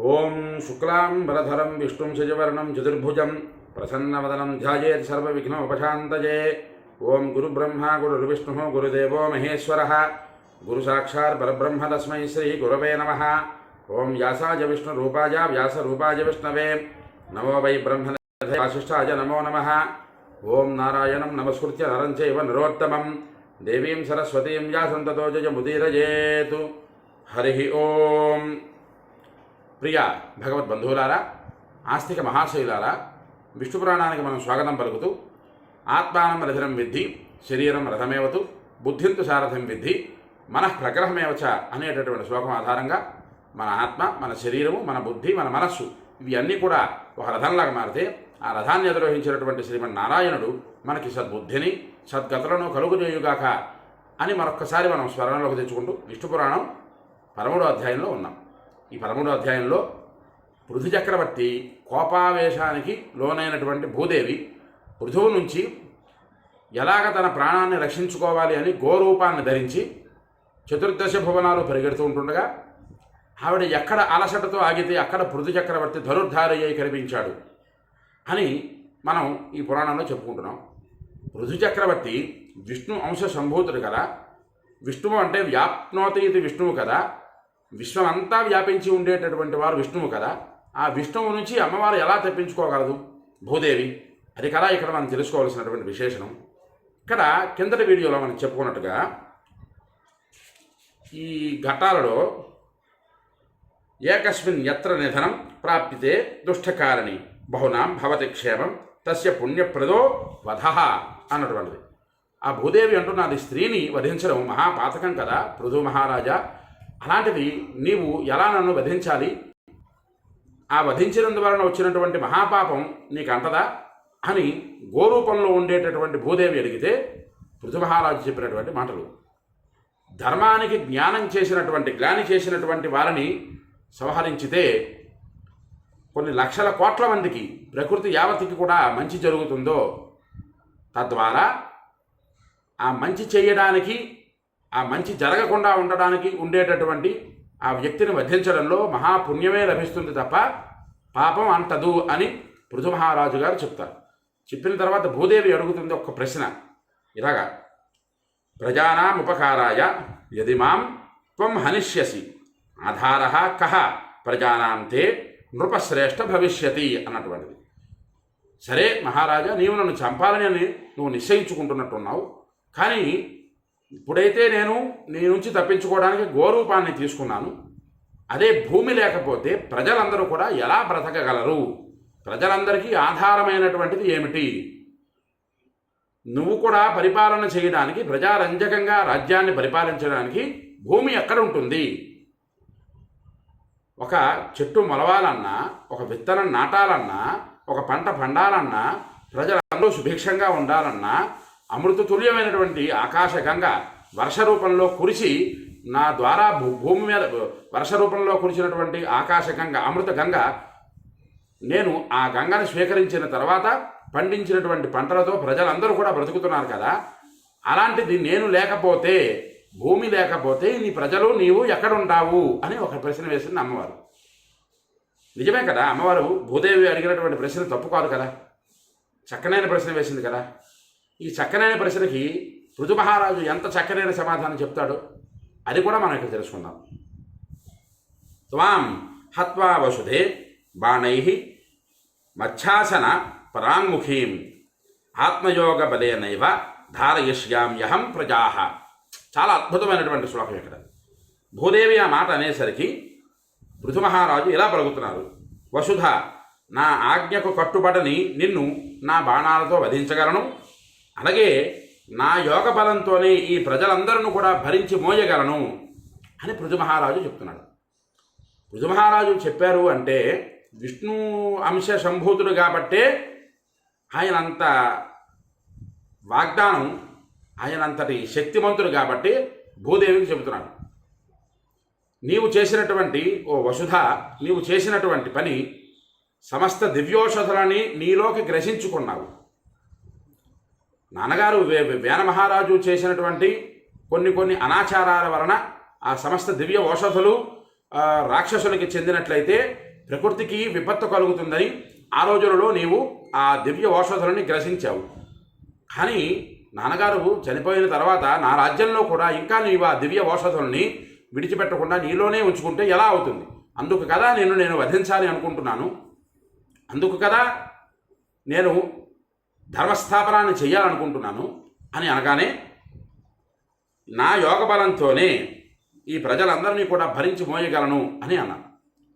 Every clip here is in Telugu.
ఓం శుక్లాం వరధరం విష్ణుం శశివర్ణం చతుర్భుజం ప్రసన్నవదనం ధ్యాయేత్ సర్వవిఘ్నోపశాంతయే ఓం గురుబ్రహ్మ గురుర్విష్ణు గురుదేవో మహేశ్వర. గురుసాక్షాత్ పరబ్రహ్మ తస్మై శ్రీ గురవే నమ. ఓం వ్యాసాయ విష్ణురూపాయ వ్యాసరూపాయ విష్ణవే. నమో వై బ్రహ్మ వాసిష్ఠాయ నమో నమ. ఓం నారాయణం నమస్కృత్య నరం చైవ నరోత్తమం. దేవీం సరస్వతీం వ్యాసం తతో జయముదీరయేతు. హరి ఓం. ప్రియ భగవద్బంధువులారా ఆస్తిక మహాశైలారా విష్ణు పురాణానికి మనం స్వాగతం పలుకుతూ ఆత్మానం రథనం విద్ధి శరీరం రథమేవతు బుద్ధింతు సారథం విద్ధి మన ప్రగ్రహమేవచ అనేటటువంటి శ్లోకం ఆధారంగా మన ఆత్మ మన శరీరము మన బుద్ధి మన మనస్సు ఇవి అన్నీ కూడా ఒక రథంలాగా మారితే ఆ రథాన్ని అధిరోహించినటువంటి శ్రీమన్నారాయణుడు మనకి సద్బుద్ధిని సద్గతులను కలుగుజేయుగాక అని మరొక్కసారి మనం స్మరణలోకి తెచ్చుకుంటూ విష్ణు పురాణం పదమూడో అధ్యాయంలో ఉన్నాం. ఈ పదమూడో అధ్యాయంలో పృథు చక్రవర్తి కోపావేశానికి లోనైనటువంటి భూదేవి పృథువు నుంచి ఎలాగ తన ప్రాణాన్ని రక్షించుకోవాలి అని గోరూపాన్ని ధరించి చతుర్దశ భువనాలు పరిగెడుతూ ఉంటుండగా ఆవిడ ఎక్కడ అలసటతో ఆగితే అక్కడ పృథు చక్రవర్తి ధనుర్ధారయ్యి కనిపించాడు అని మనం ఈ పురాణంలో చెప్పుకుంటున్నాం. పృథు చక్రవర్తి విష్ణు అంశ సంభూతుడు కదా. విష్ణువు అంటే వ్యాప్నోతి ఇది విష్ణువు కదా. విశ్వం అంతా వ్యాపించి ఉండేటటువంటి వారు విష్ణువు కదా. ఆ విష్ణువు నుంచి అమ్మవారు ఎలా తప్పించుకోగలదు? భూదేవి అది కదా ఇక్కడ మనం తెలుసుకోవాల్సినటువంటి విశేషణం. ఇక్కడ కిందటి వీడియోలో మనం చెప్పుకున్నట్టుగా ఈ ఘట్టాలలో ఏకస్మిన్ ఎత్ర నిధనం ప్రాప్తితే దుష్టకారణి బహునాం భవతి క్షేమం తస్య పుణ్యప్రదో వధ అన్నటువంటిది. ఆ భూదేవి అంటున్నది స్త్రీని వధించడం మహాపాతకం కదా పృథు మహారాజా అలాంటిది నీవు ఎలా నన్ను వధించాలి? ఆ వధించినందువలన వచ్చినటువంటి మహాపాపం నీకు అంటదా అని గోరూపంలో ఉండేటటువంటి భూదేవి అడిగితే పృథుమహారాజు చెప్పినటువంటి మాటలు. ధర్మానికి జ్ఞానం చేసినటువంటి గ్లాని చేసినటువంటి వారిని సంహరించితే కొన్ని లక్షల కోట్ల మందికి ప్రకృతి యావతికి కూడా మంచి జరుగుతుందో? తద్వారా ఆ మంచి చేయడానికి ఆ మంచి జరగకుండా ఉండడానికి ఉండేటటువంటి ఆ వ్యక్తిని వధించడంలో మహాపుణ్యమే లభిస్తుంది తప్ప పాపం అంటదు అని పృథు మహారాజు గారు చెప్తారు. చెప్పిన తర్వాత భూదేవి అడుగుతుంది ఒక ప్రశ్న. ఇలాగా ప్రజానాం ఉపకారాయ యది మాం త్వం హనిష్యసి ఆధార కహ ప్రజానాంతే నృపశ్రేష్ఠ భవిష్యతి అన్నటువంటిది. సరే మహారాజా నీవు నన్ను చంపాలని అని నువ్వు నిశ్చయించుకుంటున్నట్టున్నావు కానీ ఇప్పుడైతే నేను నీ నుంచి తప్పించుకోవడానికి గోరూపాన్ని తీసుకున్నాను. అదే భూమి లేకపోతే ప్రజలందరూ కూడా ఎలా బ్రతకగలరు? ప్రజలందరికీ ఆధారమైనటువంటిది ఏమిటి? నువ్వు కూడా పరిపాలన చేయడానికి ప్రజారంజకంగా రాజ్యాన్ని పరిపాలించడానికి భూమి ఎక్కడ ఉంటుంది ఒక చెట్టు మొలవాలన్నా ఒక విత్తనం నాటాలన్నా ఒక పంట పండాలన్నా ప్రజలందరూ సుభిక్షంగా ఉండాలన్నా అమృత తుల్యమైనటువంటి ఆకాశగంగ వర్ష రూపంలో కురిసి నా ద్వారా భూ- భూమి మీద వర్ష రూపంలో కురిసినటువంటి ఆకాశగంగ అమృత గంగ నేను ఆ గంగను స్వీకరించిన తర్వాత పండించినటువంటి పంటలతో ప్రజలందరూ కూడా బ్రతుకుతున్నారు కదా. అలాంటిది నేను లేకపోతే భూమి లేకపోతే నీ ప్రజలు నీవు ఎక్కడుంటావు అని ఒక ప్రశ్న వేసింది అమ్మవారు. నిజమే కదా అమ్మవారు భూదేవి అడిగినటువంటి ప్రశ్న తప్పు కాదు కదా. చక్కనైన ప్రశ్న వేసింది కదా. ఈ చక్కనైన ప్రశ్నకి ఋతు మహారాజు ఎంత చక్కనైన సమాధానం చెప్తాడో అది కూడా మనం ఇక్కడ తెలుసుకుందాం. త్వాం హత్వా వసుధే బాణై మచ్చాసన పరాంగుఖీం ఆత్మయోగ బలేనైవ ధారయిష్యామ్యహం ప్రజా. చాలా అద్భుతమైనటువంటి శ్లోకం ఇక్కడ. భూదేవి ఆ మాట అనేసరికి పృథు మహారాజు ఇలా పలుకుతున్నారు. వసుధ నా ఆజ్ఞకు కట్టుబడని నిన్ను నా బాణాలతో వధించగలను అలాగే నా యోగ బలంతోనే ఈ ప్రజలందరూ కూడా భరించి మోయగలను అని పృథు మహారాజు చెప్తున్నాడు. పృథు మహారాజు చెప్పారు అంటే విష్ణు అంశ సంభూతుడు కాబట్టే ఆయన అంత వాగ్దానం ఆయన అంతటి శక్తిమంతుడు కాబట్టి భూదేవికి చెబుతున్నాడు. నీవు చేసినటువంటి ఓ వసుధ నీవు చేసినటువంటి పని సమస్త దివ్యోషధులని నీలోకి గ్రహించుకున్నావు. నాన్నగారు వే వేన మహారాజు చేసినటువంటి కొన్ని కొన్ని అనాచారాల వలన ఆ సమస్త దివ్య ఔషధులు రాక్షసులకి చెందినట్లయితే ప్రకృతికి విపత్తు కలుగుతుందని ఆ రోజులలో నీవు ఆ దివ్య ఔషధులని గ్రసించావు. కానీ నాన్నగారు చనిపోయిన తర్వాత నా రాజ్యంలో కూడా ఇంకా నీవు ఆ దివ్య ఔషధుల్ని విడిచిపెట్టకుండా నీలోనే ఉంచుకుంటే ఎలా అవుతుంది? అందుకు కదా నేను నేను వధించాలి అనుకుంటున్నాను. అందుకు కదా నేను ధర్మస్థాపనాన్ని చేయాలనుకుంటున్నాను అని అనగానే నా యోగ బలంతోనే ఈ ప్రజలందరినీ కూడా భరించి మోయగలను అని అన్నాను.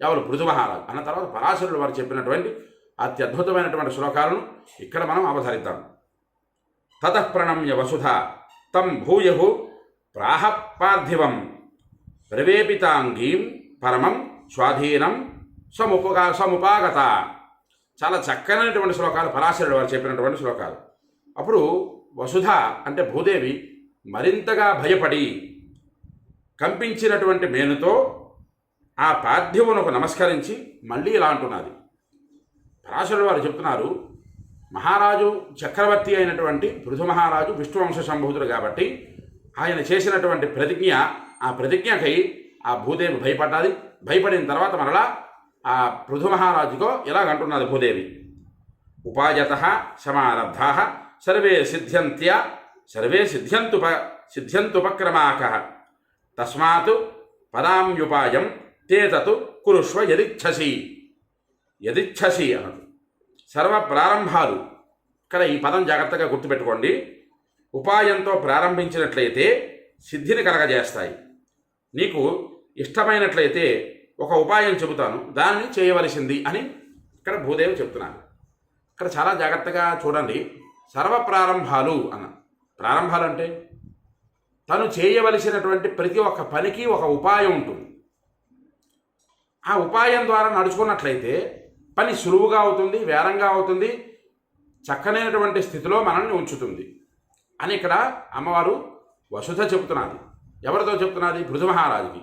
ఎవరు పృథుమహారాజు అన్న తర్వాత పరాశరుడు వారు చెప్పినటువంటి అత్యద్భుతమైనటువంటి శ్లోకాలను ఇక్కడ మనం అవతరిద్దాం. తతఃప్రణమ్య వసుధ తం భూయు ప్రాహ పార్థివం ప్రవేపితాంగీం పరమం స్వాధీనం సముపగా సముపాగత చాలా చక్కనైనటువంటి శ్లోకాలు పరాశరుడు వారు చెప్పినటువంటి శ్లోకాలు. అప్పుడు వసుధ అంటే భూదేవి మరింతగా భయపడి కంపించినటువంటి మేనుతో ఆ పార్థివునకు నమస్కరించి మళ్ళీ ఇలా అంటున్నది. పరాశరుడు వారు చెప్తున్నారు మహారాజు చక్రవర్తి అయినటువంటి పృథు మహారాజు విష్ణువంశ సంభూతుడు కాబట్టి ఆయన చేసినటువంటి ప్రతిజ్ఞ ఆ ప్రతిజ్ఞకై ఆ భూదేవి భయపడ్డది. భయపడిన తర్వాత మరలా ఆ పృథు మహారాజుకో ఇలాగంటున్నది భూదేవి? ఉపాయత సమారబ్ధా సర్వే సిద్ధ్యంత్య సర్వే సిద్ధ్యంతుప సిద్ధ్యంతుపక్రమాక. తస్మాత్ పదామ్యుపాయం తే తత్ కురుష్వ యదిచ్ఛసి యదిచ్ఛసి అన్నది సర్వ ప్రారంభాలు ఇక్కడ ఈ పదం జాగ్రత్తగా గుర్తుపెట్టుకోండి. ఉపాయంతో ప్రారంభించినట్లయితే సిద్ధిని కలగజేస్తాయి. నీకు ఇష్టమైనట్లయితే ఒక ఉపాయం చెబుతాను. దానిని చేయవలసింది అని ఇక్కడ భూదేవి చెప్తున్నాను ఇక్కడ చాలా జాగ్రత్తగా చూడండి. సర్వ ప్రారంభాలు అన్న. ప్రారంభాలు అంటే తను చేయవలసినటువంటి ప్రతి ఒక్క పనికి ఒక ఉపాయం ఉంటుంది. ఆ ఉపాయం ద్వారా నడుచుకున్నట్లయితే పని సులువుగా అవుతుంది వేరంగా అవుతుంది చక్కనైనటువంటి స్థితిలో మనల్ని ఉంచుతుంది అని ఇక్కడ అమ్మవారు వసుధ చెబుతున్నది. ఎవరితో చెప్తున్నది పృథు మహారాజుకి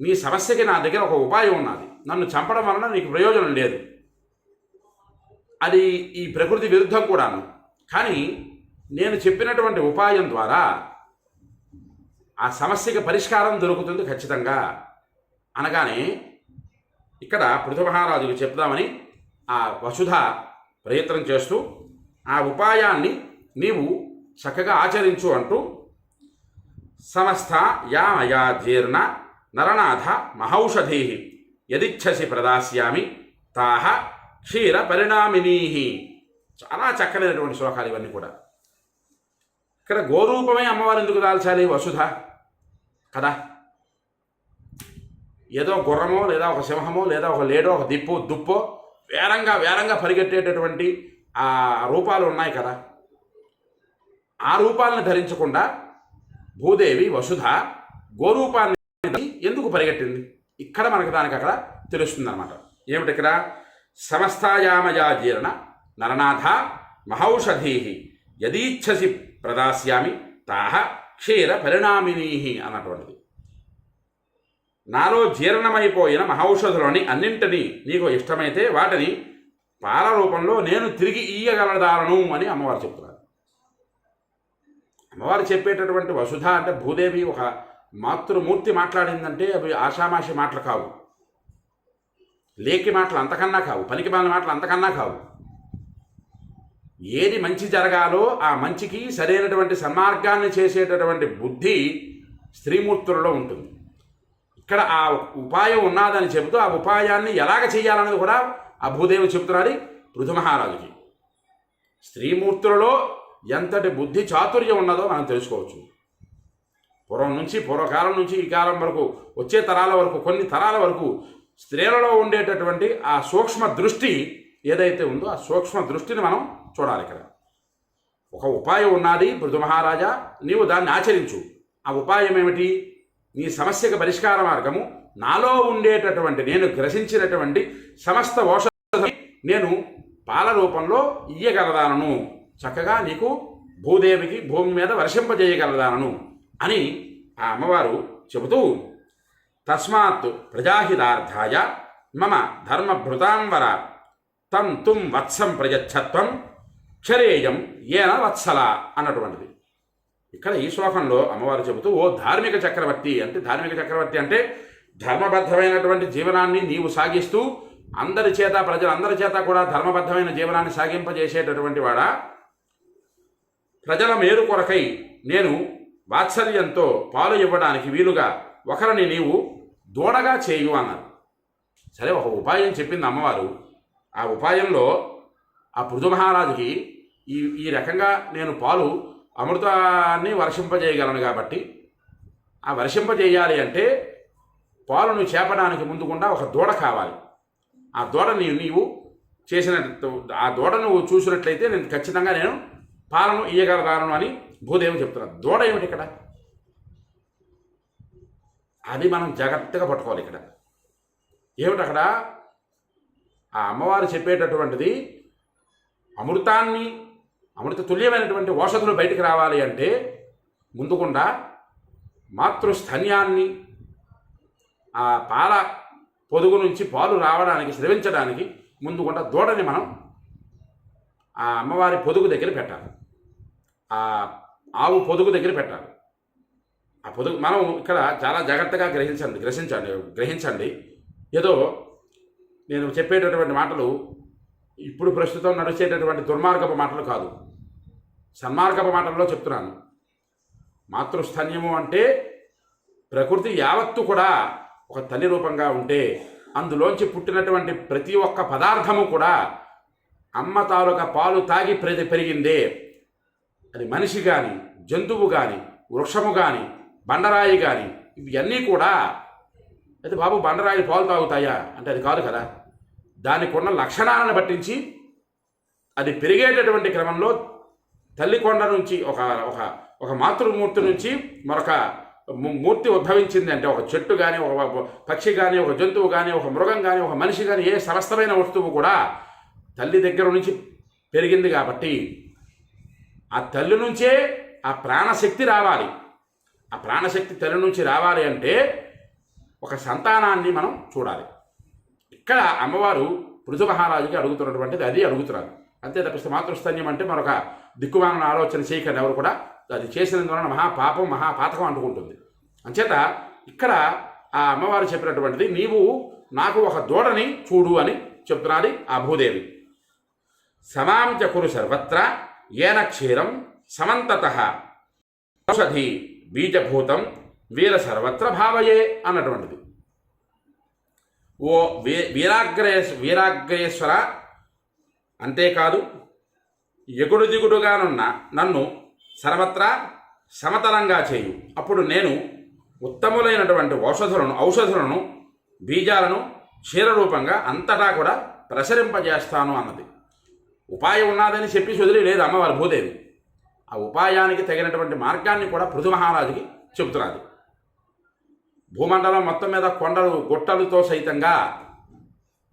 నీ సమస్యకి నా దగ్గర ఒక ఉపాయం ఉన్నది. నన్ను చంపడం వలన నీకు ప్రయోజనం లేదు. అది ఈ ప్రకృతి విరుద్ధం కూడాను. కానీ నేను చెప్పినటువంటి ఉపాయం ద్వారా ఆ సమస్యకి పరిష్కారం దొరుకుతుంది ఖచ్చితంగా. అనగానే ఇక్కడ పృథు మహారాజుకు చెప్దామని ఆ వసుధ ప్రయత్నం చేస్తూ ఆ ఉపాయాన్ని నీవు చక్కగా ఆచరించు అంటూ సమస్త యామయా జీర్ణ నరనాథ మహౌషధీ యదిచ్ఛసి ప్రదాస్యామి తాహ క్షీర పరిణామినీ చాలా చక్కనైనటువంటి శ్లోకాలు ఇవన్నీ కూడా. ఇక్కడ గోరూపమే అమ్మవారు ఎందుకు దాల్చాలి వసుధ? కదా. ఏదో గుర్రమో లేదా ఒక సింహమో లేదా ఒక లేడో ఒక దిప్పు దుప్పో వేరంగా వేరంగా పరిగెట్టేటటువంటి ఆ రూపాలు ఉన్నాయి కదా. ఆ రూపాలను ధరించకుండా భూదేవి వసుధ గోరూపాన్ని ఎందుకు పరిగెట్టింది? ఇక్కడ మనకు దానికి అక్కడ తెలుస్తుంది అనమాట ఏమిటి ఇక్కడ? సమస్తాయామయా జీర్ణ నరనాథ మహౌషధీ యదీచ్ఛసి ప్రదాస్యామి తాహ క్షీర పరిణామినీ అన్నటువంటిది. నాలో జీర్ణమైపోయిన మహౌషధులని అన్నింటినీ నీకు ఇష్టమైతే వాటిని పాల రూపంలో నేను తిరిగి ఇయ్యగలదాలను అని అమ్మవారు చెప్తున్నారు. అమ్మవారు చెప్పేటటువంటి వసుధ అంటే భూదేవి ఒక మాతృమూర్తి మాట్లాడిందంటే అవి ఆషామాషి మాటలు కావు. లేకి మాటలు అంతకన్నా కావు పనికి మాలిన మాటలు అంతకన్నా కావు. ఏది మంచి జరగాలో ఆ మంచికి సరైనటువంటి సన్మార్గాన్ని చేసేటటువంటి బుద్ధి స్త్రీమూర్తులలో ఉంటుంది. ఇక్కడ ఆ ఉపాయం ఉన్నదని చెబుతూ ఆ ఉపాయాన్ని ఎలాగ చేయాలన్నది కూడా ఆ భూదేవి చెబుతున్నారు పృథు మహారాజుకి. స్త్రీమూర్తులలో ఎంతటి బుద్ధి చాతుర్యం ఉన్నదో మనం తెలుసుకోవచ్చు. పూర్వం నుంచి పూర్వకాలం నుంచి ఈ కాలం వరకు వచ్చే తరాల వరకు కొన్ని తరాల వరకు స్త్రీలలో ఉండేటటువంటి ఆ సూక్ష్మ దృష్టి ఏదైతే ఉందో ఆ సూక్ష్మ దృష్టిని మనం చూడాలి ఇక్కడ. ఒక ఉపాయం ఉన్నది మృదు మహారాజా నీవు దాన్ని ఆచరించు. ఆ ఉపాయం ఏమిటి? నీ సమస్యకు పరిష్కార మార్గము. నాలో ఉండేటటువంటి నేను గ్రసించినటువంటి సమస్త ఔషధ నేను పాల రూపంలో ఇయ్యగలదానను. చక్కగా నీకు భూదేవికి భూమి మీద వర్షింపజేయగలదానను. అని ఆ అమ్మవారు చెబుతూ తస్మాత్ ప్రజాహితార్థాయ మమ ధర్మభృతాంబర తం తుం వత్సం ప్రయచ్చత్వం క్షరేయం ఏన వత్సల అన్నటువంటిది. ఇక్కడ ఈ శ్లోకంలో అమ్మవారు చెబుతూ ఓ ధార్మిక చక్రవర్తి అంటే ధార్మిక చక్రవర్తి అంటే ధర్మబద్ధమైనటువంటి జీవనాన్ని నీవు సాగిస్తూ అందరి చేత ప్రజలందరి చేత కూడా ధర్మబద్ధమైన జీవనాన్ని సాగింపజేసేటటువంటి వాడా? ప్రజల మేలు కొరకై నేను వాత్సల్యంతో పాలు ఇవ్వడానికి వీలుగా ఒకరిని నీవు దూడగా చేయు అన్నారు. సరే ఒక ఉపాయం చెప్పింది అమ్మవారు. ఆ ఉపాయంలో ఆ పృథు మహారాజుకి ఈ ఈ రకంగా నేను పాలు అమృతాన్ని వర్షింపజేయగలను కాబట్టి ఆ వర్షింపజేయాలి అంటే పాలను చేపడానికి ముందుకుండా ఒక దూడ కావాలి. ఆ దూడని నీవు చేసిన ఆ దూడను చూసినట్లయితే నేను ఖచ్చితంగా నేను పాలను ఇయ్యగలగాను అని భూదేవి చెప్తున్నారు దూడ ఏమిటి ఇక్కడ? అది మనం జాగ్రత్తగా పట్టుకోవాలి ఇక్కడ. ఏమిటి అక్కడ? ఆ అమ్మవారు చెప్పేటటువంటిది అమృతాన్ని అమృత తుల్యమైనటువంటి ఔషధులు బయటికి రావాలి అంటే ముందుకుండా మాతృస్థన్యాన్ని ఆ పాల పొదుగు నుంచి పాలు రావడానికి స్రవించడానికి ముందుకుండా దూడని మనం ఆ అమ్మవారి పొదుగు దగ్గర పెట్టాలి. ఆ ఆవు పొదుగు దగ్గర పెట్టాలి. ఆ పొదుగు మనం ఇక్కడ చాలా జాగ్రత్తగా గ్రహించండి గ్రహించండి గ్రహించండి. ఏదో నేను చెప్పేటటువంటి మాటలు ఇప్పుడు ప్రస్తుతం నడిచేటటువంటి దుర్మార్గపు మాటలు కాదు. సన్మార్గపు మాటల్లో చెప్తున్నాను. మాతృస్థన్యము అంటే ప్రకృతి యావత్తు కూడా ఒక తల్లి రూపంగా ఉంటే అందులోంచి పుట్టినటువంటి ప్రతి ఒక్క పదార్థము కూడా అమ్మ తాలూకా పాలు తాగి పెరి పెరిగిందే. అది మనిషి కానీ జంతువు కానీ వృక్షము కానీ బండరాయి కానీ ఇవన్నీ కూడా అయితే బాబు బండరాయి పాలు తాగుతాయా? అంటే అది కాదు కదా. దానికి ఉన్న లక్షణాలను పట్టించి అది పెరిగేటటువంటి క్రమంలో తల్లి కొండ నుంచి ఒక ఒక ఒక మాతృమూర్తి నుంచి మరొక మూర్తి ఉద్భవించింది అంటే ఒక చెట్టు కానీ ఒక పక్షి కానీ ఒక జంతువు కానీ ఒక మృగం కానీ ఒక మనిషి కానీ ఏ సమస్తమైన వస్తువు కూడా తల్లి దగ్గర నుంచి పెరిగింది కాబట్టి ఆ తల్లి నుంచే ఆ ప్రాణశక్తి రావాలి. ఆ ప్రాణశక్తి తల్లి నుంచి రావాలి అంటే ఒక సంతానాన్ని మనం చూడాలి. ఇక్కడ అమ్మవారు పృథు మహారాజుకి అడుగుతున్నటువంటిది అది అడుగుతున్నారు. అంతే తప్పిస్తే మాతృస్థన్యం అంటే మరొక దిక్కుమాలను ఆలోచన చేయకండి ఎవరు కూడా. అది చేసినందువలన మహాపాపం మహాపాతకం అంటుకుంటుంది అంచేత ఇక్కడ ఆ అమ్మవారు చెప్పినటువంటిది నీవు నాకు ఒక దూడని చూడు అని చెప్తున్నది ఆ భూదేవి. సమాం కురు సర్వత్ర ఏన క్షీరం సమంతత. ఔషధి బీజభూతం వీర సర్వత్ర భావయే అన్నటువంటిది. ఓ వీ వీరాగ్రే వీరాగ్రేశ్వర అంతేకాదు ఎగుడు దిగుడుగానున్న నన్ను సర్వత్రా సమతలంగా చేయు. అప్పుడు నేను ఉత్తములైనటువంటి ఔషధులను ఔషధులను బీజాలను క్షీరరూపంగా అంతటా కూడా ప్రసరింపజేస్తాను అన్నది. ఉపాయం ఉన్నదని చెప్పి వదిలి లేదు అమ్మవారి భూదేవి. ఆ ఉపాయానికి తగినటువంటి మార్గాన్ని కూడా పృథు మహారాజుకి చెబుతున్నది భూమండలం మొత్తం మీద కొండలు గుట్టలతో సైతంగా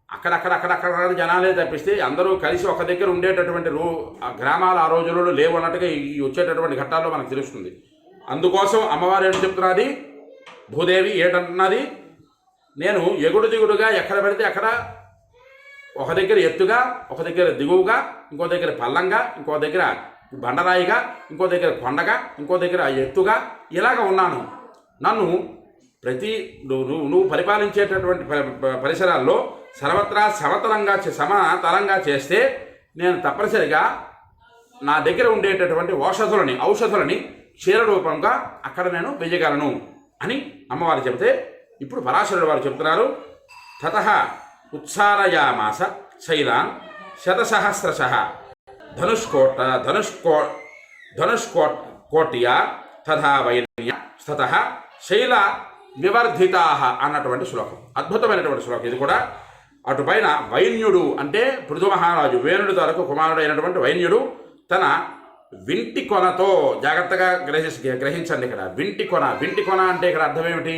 అక్కడక్కడ అక్కడక్కడ జనాలే తప్పిస్తే అందరూ కలిసి ఒక దగ్గర ఉండేటటువంటి రూ ఆ గ్రామాలు ఆ రోజులలో లేవు అన్నట్టుగా ఈ వచ్చేటటువంటి ఘట్టాల్లో మనకు తెలుస్తుంది అందుకోసం అమ్మవారు ఏం చెప్తున్నది భూదేవి ఏటన్నది నేను ఎగుడు దిగుడుగా ఎక్కడ పెడితే అక్కడ ఒక దగ్గర ఎత్తుగా ఒక దగ్గర దిగువగా ఇంకో దగ్గర పల్లంగా ఇంకో దగ్గర బండరాయిగా ఇంకో దగ్గర కొండగా ఇంకో దగ్గర ఎత్తుగా ఇలాగ ఉన్నాను. నన్ను ప్రతి నువ్వు నువ్వు- నువ్వు పరిపాలించేటటువంటి ప- పరిసరాల్లో సర్వత్రా సమతలంగా చే- సమతలంగా చేస్తే నేను తప్పనిసరిగా నా దగ్గర ఉండేటటువంటి ఔషధులని ఔషధులని క్షీర రూపంగా అక్కడ నేను వెయ్యగలను అని అమ్మవారు చెబితే ఇప్పుడు పరాశరుడు వారు చెప్తున్నారు తత ఉత్సారయామాస శైలాన్ శతసహస్రశ. ధనుష్కోట ధనుష్కో ధనుష్కోట్ కోటియా తథా వైన్య స్థత శైల వివర్ధితా అన్నటువంటి శ్లోకం. అద్భుతమైనటువంటి శ్లోకం ఇది కూడా. అటుపైన వైన్యుడు అంటే పృథు మహారాజు వేణుడి తరకు కుమారుడైనటువంటి వైన్యుడు తన వింటి కొనతో జాగ్రత్తగా గ్రహి గ్రహించండి ఇక్కడ. వింటి కొన వింటి కొన అంటే ఇక్కడ అర్థం ఏమిటి?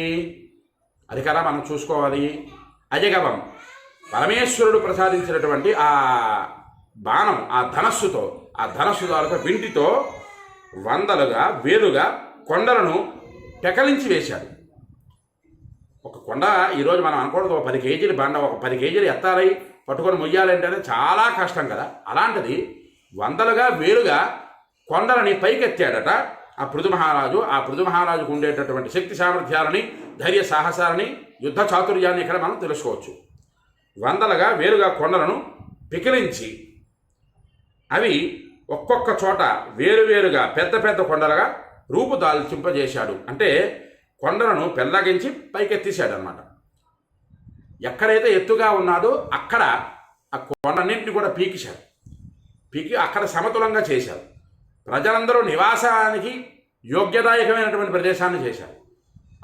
అది కదా మనం చూసుకోవాలి. అజగవం. పరమేశ్వరుడు ప్రసాదించినటువంటి ఆ బాణం ఆ ధనస్సుతో ఆ ధనస్సు తాలూకా వింటితో వందలుగా వేలుగా కొండలను పెకలించి వేశాడు. ఒక కొండ ఈరోజు మనం అనకూడదు ఒక పది కేజీలు బండ ఒక పది కేజీలు ఎత్తాలి పట్టుకొని మొయ్యాలంటేనే చాలా కష్టం కదా. అలాంటిది వందలుగా వేలుగా కొండలని పైకెత్తాడట. ఆ పృథు మహారాజు ఆ పృథు మహారాజుకు ఉండేటటువంటి శక్తి సామర్థ్యాలని ధైర్య సాహసాలని యుద్ధ చాతుర్యాన్ని ఇక్కడ మనం తెలుసుకోవచ్చు. వందలుగా వేరుగా కొండలను పికిలించి అవి ఒక్కొక్క చోట వేరువేరుగా పెద్ద పెద్ద కొండలుగా రూపుదాల్చింపజేశాడు. అంటే కొండలను పెల్లగించి పైకెత్తేసాడు అనమాట ఎక్కడైతే ఎత్తుగా ఉన్నాడో అక్కడ ఆ కొండన్నింటిని కూడా పీకిశారు పీకి అక్కడ సమతులంగా చేశారు ప్రజలందరూ నివాసానికి యోగ్యదాయకమైనటువంటి ప్రదేశాన్ని చేశారు.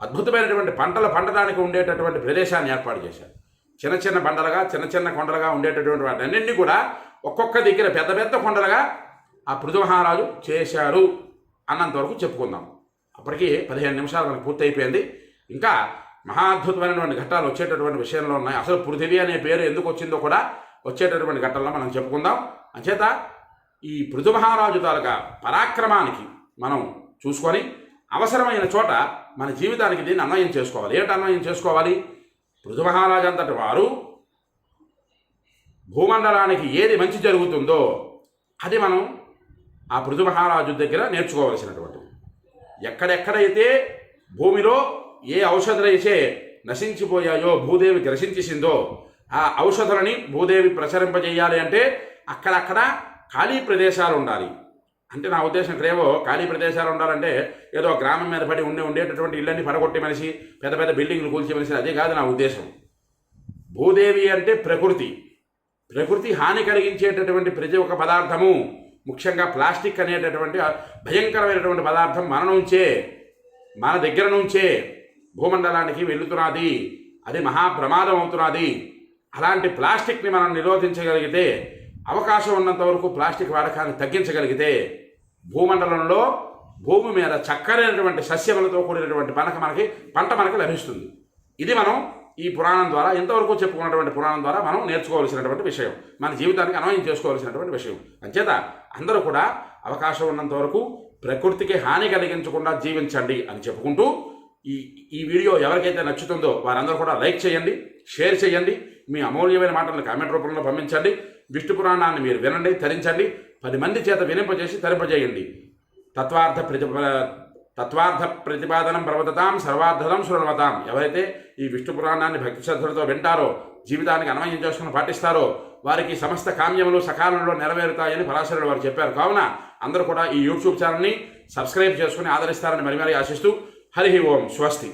అద్భుతమైనటువంటి పంటలు పండడానికి ఉండేటటువంటి ప్రదేశాన్ని ఏర్పాటు చేశారు. చిన్న చిన్న బండలుగా చిన్న చిన్న కొండలుగా ఉండేటటువంటి వాటన్నింటినీ కూడా ఒక్కొక్క దగ్గర పెద్ద పెద్ద కొండలుగా ఆ పృథు మహారాజు చేశారు అన్నంత వరకు చెప్పుకుందాం. అప్పటికి పదిహేను నిమిషాలు మనకు పూర్తి అయిపోయింది ఇంకా మహా అద్భుతమైనటువంటి ఘట్టాలు వచ్చేటటువంటి విషయంలో ఉన్నాయి. అసలు పృథివీ అనే పేరు ఎందుకు వచ్చిందో కూడా వచ్చేటటువంటి ఘట్టాల్లో మనం చెప్పుకుందాం. అంచేత ఈ పృథు మహారాజు తాలూకా పరాక్రమానికి మనం చూసుకొని అవసరమైన చోట మన జీవితానికి దీన్ని అన్వయం చేసుకోవాలి. ఏంటి అన్వయం చేసుకోవాలి? పృథు మహారాజు అంతటి వారు భూమండలానికి ఏది మంచి జరుగుతుందో అది మనం ఆ పృథు మహారాజు దగ్గర నేర్చుకోవలసినటువంటిది ఎక్కడెక్కడైతే భూమిలో ఏ ఔషధులైతే నశించిపోయాయో భూదేవి గ్రసించేసిందో ఆ ఔషధులని భూదేవి ప్రసరింపజేయాలి అంటే అక్కడక్కడ ఖాళీ ప్రదేశాలు ఉండాలి. అంటే నా ఉద్దేశం ఇక్కడేవో ఖాళీ ప్రదేశాలు ఉండాలంటే ఏదో గ్రామం మీద పడి ఉండే ఉండేటటువంటి ఇళ్ళని పడగొట్టే మనిషి పెద్ద పెద్ద బిల్డింగ్లు కూల్చే మనిషి అదే కాదు నా ఉద్దేశం. భూదేవి అంటే ప్రకృతి. ప్రకృతి హాని కలిగించేటటువంటి ప్రతి ఒక్క పదార్థము. ముఖ్యంగా ప్లాస్టిక్ అనేటటువంటి భయంకరమైనటువంటి పదార్థం మన నుంచే మన దగ్గర నుంచే భూమండలానికి వెళుతున్నది అది మహా ప్రమాదం అవుతున్నది. అలాంటి ప్లాస్టిక్ని మనం నిరోధించగలిగితే అవకాశం ఉన్నంత వరకు ప్లాస్టిక్ వాడకాన్ని తగ్గించగలిగితే భూమండలంలో భూమి మీద చక్కరైనటువంటి సస్యములతో కూడినటువంటి మనకు మనకి పంట మనకి లభిస్తుంది. ఇది మనం ఈ పురాణం ద్వారా ఇంతవరకు చెప్పుకున్నటువంటి పురాణం ద్వారా మనం నేర్చుకోవాల్సినటువంటి విషయం. మన జీవితానికి అన్వయం చేసుకోవాల్సినటువంటి విషయం. అంచేత అందరూ కూడా అవకాశం ఉన్నంత వరకు ప్రకృతికి హాని కలిగించకుండా జీవించండి అని చెప్పుకుంటూ ఈ ఈ వీడియో ఎవరికైతే నచ్చుతుందో వారందరూ కూడా లైక్ చేయండి షేర్ చేయండి మీ అమూల్యమైన మాటలను కామెంట్ రూపంలో పంపించండి విష్ణు పురాణాన్ని మీరు వినండి తరించండి పది మంది చేత వినింపజేసి తరింపజేయండి. తత్వార్థ ప్రతిపా తత్వార్థ ప్రతిపాదనం ప్రవదతాం సర్వార్థదం శృణవతాం ఎవరైతే ఈ విష్ణు పురాణాన్ని భక్తి శ్రద్ధలతో వింటారో జీవితానికి అన్వయం చేసుకుని పాటిస్తారో వారికి సమస్త కామ్యములు సకాలంలో నెరవేరుతాయని పరాశరుడు వారు చెప్పారు. కావున అందరూ కూడా ఈ యూట్యూబ్ ఛానల్ని సబ్స్క్రైబ్ చేసుకుని ఆదరిస్తారని మరి మరీ ఆశిస్తూ హరి ఓం స్వస్తి.